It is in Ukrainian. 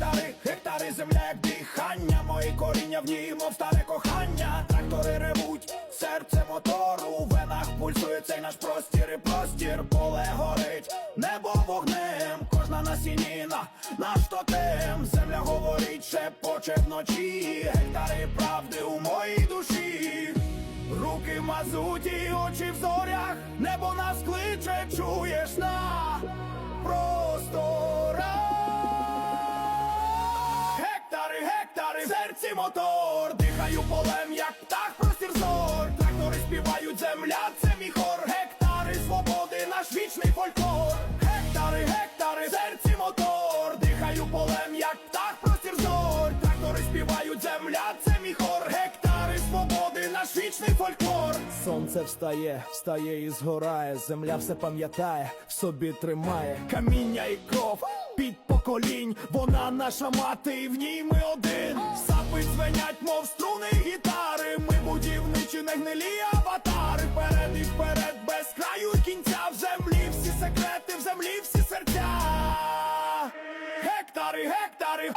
гектари, гектари, земля, як дихання, мої коріння в ній, мов старе кохання, трактори ревуть, серце мотору, в венах пульсує цей наш простір і простір, поле горить, небо вогнем, кожна насініна, наш тотем земля говорить, шепоче вночі, гектари правди у моїй душі. Руки в мазуті, очі в зорях, небо нас кличе, чуєш на. Гектари, гектари, серці мотор, дихаю полем, як птах, простір зор. Трактори співають, земля, це мій хор. Гектари свободи, наш вічний фольклор. Гектари, гектари, серці мотор, дихаю полем, як птах, простір зор. Трактори співають, земля, це мій хор. Гектари свободи, наш вічний фольклор. Сонце встає, встає і згорає. Земля все пам'ятає, в собі тримає каміння і кров під поколінь, вона наша мати, і в ній ми один. Сапи дзвенять, мов струни гітари. Ми будівничі, не гнилі аватари. Перед і вперед, без краю і кінця в землі, всі секрети в землі, всі серця. Гектари, гектари.